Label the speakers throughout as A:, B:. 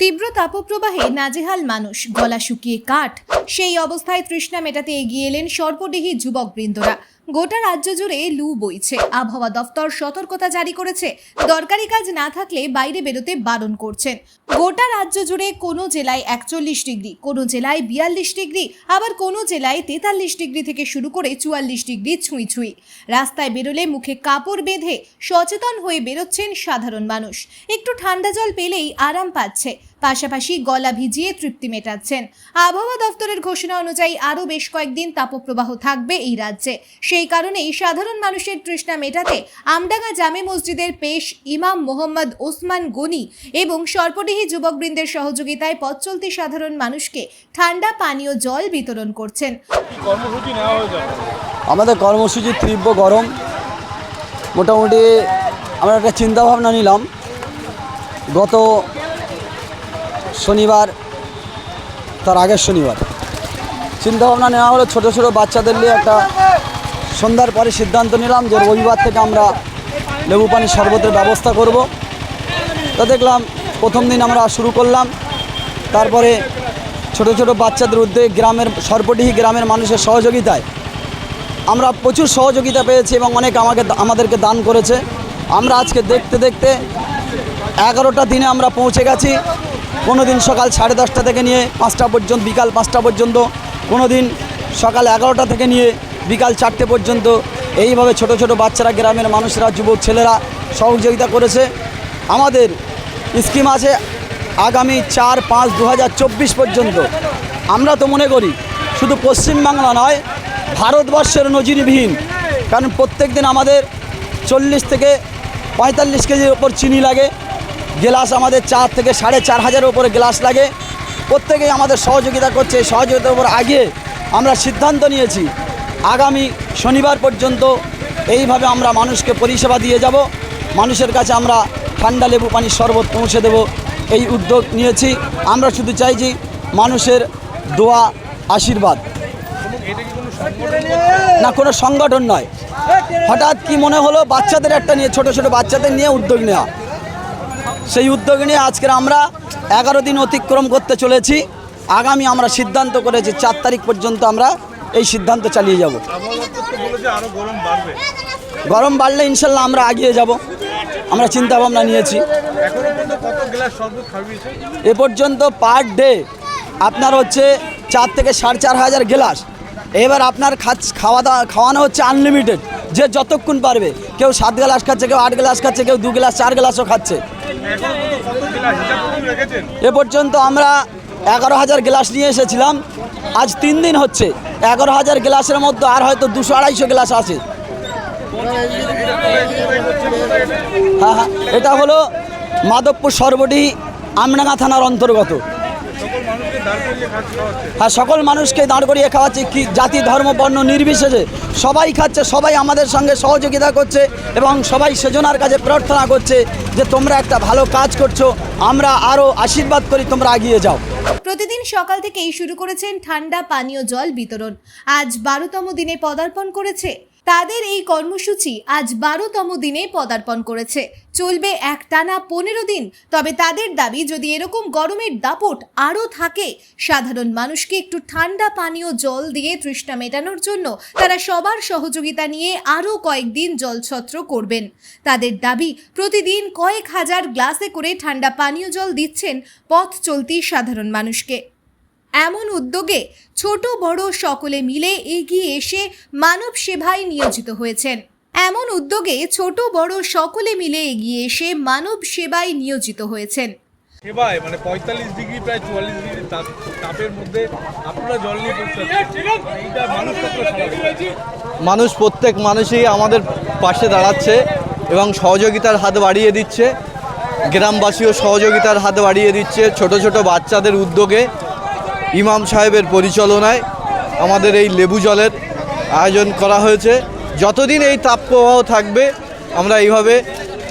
A: তীব্র তাপপ্রবাহে নাজেহাল মানুষ, গলা শুকিয়ে কাঠ। সেই অবস্থায় তৃষ্ণা মেটাতে এগিয়ে এলেন সর্পডিহি যুবক বৃন্দরা গোটা রাজ্য জুড়ে লু বইছে। আবহাওয়া দফতর সতর্কতা জারি করেছে। দরকারি কাজ না থাকলে বাইরে বেরোতে বারণ করছেন। গোটা রাজ্য জুড়ে কোনো জেলায় একচল্লিশ ডিগ্রি, কোনো জেলায় বিয়াল্লিশ ডিগ্রি, আবার কোনো জেলায় তেতাল্লিশ ডিগ্রি থেকে শুরু করে চুয়াল্লিশ ডিগ্রি ছুঁই ছুঁই। রাস্তায় বেরোলে মুখে কাপড় বেঁধে সচেতন হয়ে বেরোচ্ছেন সাধারণ মানুষ। একটু ঠান্ডা জল পেলেই আরাম পাচ্ছে। পাশাপাশি গলা ভিজিয়ে তৃপ্তি মেটাচ্ছেন। আবহাওয়া দফতরের ঘোষণা অনুযায়ী আরও বেশ কয়েকদিন তাপপ্রবাহ থাকবে এই রাজ্যে। সেই কারণেই সাধারণ মানুষের তৃষ্ণা মেটাতে আমডাঙ্গা জামে মসজিদের পেশ ইমাম মোহাম্মদ ওসমান গনি এবং সর্পডিহি যুবকবৃন্দের সহযোগিতায় পথ চলতি সাধারণ মানুষকে ঠান্ডা পানীয় জল বিতরণ করছেন।
B: আমাদের কর্মসূচি তীব্র গরম। মোটামুটি আমরা একটা চিন্তাভাবনা নিলাম। গত শনিবার, তার আগের শনিবার। চিন্তাভাবনা নেওয়া হলো ছোটো ছোটো বাচ্চাদের নিয়ে একটা সন্ধ্যার পরে সিদ্ধান্ত নিলাম যে রবিবার থেকে আমরা লেবু পানি শরবতের ব্যবস্থা করব। তো দেখলাম প্রথম দিন আমরা শুরু করলাম। তারপরে ছোট ছোট বাচ্চাদের উদ্যোগে গ্রামের, সর্বডিহি গ্রামের মানুষের সহযোগিতায় আমরা প্রচুর সহযোগিতা পেয়েছি এবং অনেক আমাকে আমাদেরকে দান করেছে। আমরা আজকে দেখতে দেখতে এগারোটা দিনে আমরা পৌঁছে গেছি। কোনো দিন সকাল সাড়ে দশটা থেকে নিয়ে পাঁচটা পর্যন্ত, বিকাল পাঁচটা পর্যন্ত কোনো দিন সকাল এগারোটা থেকে নিয়ে বিকাল চারটে পর্যন্ত। এইভাবে ছোট ছোট বাচ্চারা, গ্রামের মানুষরা, যুবক ছেলেরা সহযোগিতা করেছে। আমাদের স্কিম আছে আগামী চার পাঁচ দু পর্যন্ত। আমরা তো মনে করি, শুধু পশ্চিমবাংলা নয়, ভারতবর্ষের নজিরবিহীন। কারণ প্রত্যেক দিন আমাদের চল্লিশ থেকে পঁয়তাল্লিশ কেজির ওপর চিনি লাগে। গ্লাস আমাদের চার থেকে সাড়ে চার হাজারের ওপরে গ্লাস লাগে। প্রত্যেকেই আমাদের সহযোগিতা করছে। সহযোগিতার উপর আগিয়ে আমরা সিদ্ধান্ত নিয়েছি, আগামী শনিবার পর্যন্ত এইভাবে আমরা মানুষকে পরিষেবা দিয়ে যাব। মানুষের কাছে আমরা ঠান্ডা লেবু পানির শরবত পৌঁছে দেব এই উদ্যোগ নিয়েছি। আমরা শুধু চাইছি মানুষের দোয়া, আশীর্বাদ। না, কোনো সংগঠন নয়। হঠাৎ কি মনে হলো? বাচ্চাদের একটা নিয়ে, ছোট ছোট বাচ্চাদের নিয়ে উদ্যোগ নেওয়া। সেই উদ্যোগ নিয়ে আজকের আমরা এগারো দিন অতিক্রম করতে চলেছি। আগামী আমরা সিদ্ধান্ত করেছি চার তারিখ পর্যন্ত আমরা এই সিদ্ধান্ত চালিয়ে যাব।
C: গরম
B: বাড়লে ইনশাল্লাহ আমরা আগিয়ে যাব। আমরা চিন্তা ভাবনা নিয়েছি। এ পর্যন্ত পার ডে আপনার হচ্ছে চার থেকে সাড়ে চার হাজার গ্লাস। এবার আপনার খাওয়া দাওয়া খাওয়ানো হচ্ছে আনলিমিটেড। যে যতক্ষণ পারবে। কেউ সাত গ্লাস খাচ্ছে, কেউ আট গ্লাস খাচ্ছে, কেউ দু গ্লাস, চার গ্লাসও খাচ্ছে। এ পর্যন্ত আমরা এগারো হাজার গ্লাস নিয়ে এসেছিলাম। আজ তিন দিন হচ্ছে। এগারো হাজার গ্লাসের মধ্যে আর হয়তো দুশো আড়াইশো গ্লাস আছে। হ্যাঁ হ্যাঁ এটা হলো মাধবপুর সর্বডি আমডাঙ্গা থানার অন্তর্গত
C: সকল মানুষকে দাঁড় করিয়ে খাচ্ছে খাওয়াচ্ছে
B: হ্যাঁ সকল মানুষকে দাঁড় করিয়ে খাওয়াচ্ছে, কি জাতি, ধর্ম, বর্ণ নির্বিশেষে। সবাই খাচ্ছে, সবাই আমাদের সঙ্গে সহযোগিতা করছে এবং সবাই সেজনার কাছে প্রার্থনা করছে যে তোমরা একটা ভালো কাজ করছ, আমরা আরও আশীর্বাদ করি, তোমরা এগিয়ে যাও।
A: প্রতিদিন সকাল থেকেই শুরু করেছেন ঠান্ডা পানীয় জল বিতরণ। আজ বারোতম দিনে পদার্পণ করেছে তাদের এই কর্মসূচি আজ বারোতম দিনে পদার্পণ করেছে। চলবে এক টানা পনেরো দিন, তবে তাদের দাবি যদি এরকম গরমের দাপট আরও থাকে, সাধারণ মানুষকে একটু ঠান্ডা পানীয় জল দিয়ে তৃষ্ণা মেটানোর জন্য তারা সবার সহযোগিতা নিয়ে আরও কয়েকদিন জলছত্র করবেন। তাদের দাবি, প্রতিদিন কয়েক হাজার গ্লাসে করে ঠান্ডা পানীয় জল দিচ্ছেন পথ চলতি সাধারণ মানুষকে। এমন উদ্যোগে ছোট বড় সকলে মিলে এগিয়ে এসে মানব সেবায় নিয়োজিত হয়েছেন। এমন উদ্যোগে ছোট বড় সকলে মিলে এগিয়ে এসে মানব সেবায় নিয়োজিত হয়েছেন।
C: সেবায় মানে পঁয়তাল্লিশ ডিগ্রি প্রায় চুয়াল্লিশ ডিগ্রি তাপের মধ্যে আপনারা জল নিয়ে মানুষ
D: প্রত্যেক মানুষই আমাদের পাশে দাঁড়াচ্ছে এবং সহযোগিতার হাত বাড়িয়ে দিচ্ছে। গ্রামবাসীও সহযোগিতার হাত বাড়িয়ে দিচ্ছে। ছোট ছোট বাচ্চাদের উদ্যোগে ইমাম সাহেবের পরিচালনায় আমাদের এই লেবু জলের আয়োজন করা হয়েছে। যতদিন এই তাপপ্রবাহ থাকবে, আমরা এইভাবে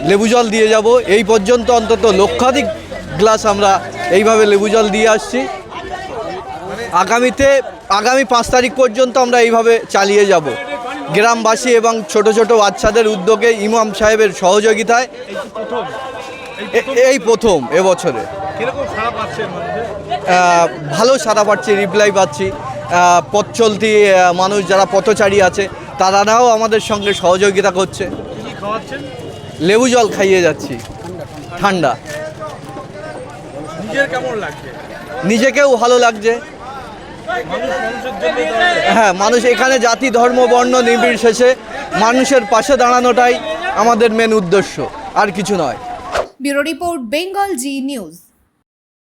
D: লেবু জল দিয়ে যাব। এই পর্যন্ত অন্তত লক্ষাধিক গ্লাস আমরা এইভাবে লেবু জল দিয়ে আসছি। আগামীতে, আগামী পাঁচ তারিখ পর্যন্ত আমরা এইভাবে চালিয়ে যাব। গ্রামবাসী এবং ছোট ছোট বাচ্চাদের উদ্যোগে ইমাম সাহেবের সহযোগিতায় এই প্রথম এবছরে। ভালো সারা পাচ্ছি রিপ্লাই পাচ্ছি। পথ চলতি মানুষ যারা পথচারী আছে তারাও আমাদের সঙ্গে সহযোগিতা করছে।
C: কি কি খাওয়াচ্ছেন?
D: লেবু জল খাইয়ে যাচ্ছি। ঠান্ডা।
C: নিজের কেমন লাগছে?
D: নিজেকেও ভালো লাগছে।
C: মানুষ মানুষের জন্য দাঁড়ায়।
D: হ্যাঁ মানুষ এখানে জাতি ধর্ম বর্ণ নির্বিশেষে মানুষের পাশে দাঁড়ানোটাই আমাদের মেন উদ্দেশ্য আর কিছু নয়।
A: Bureau report Bengal Zee News.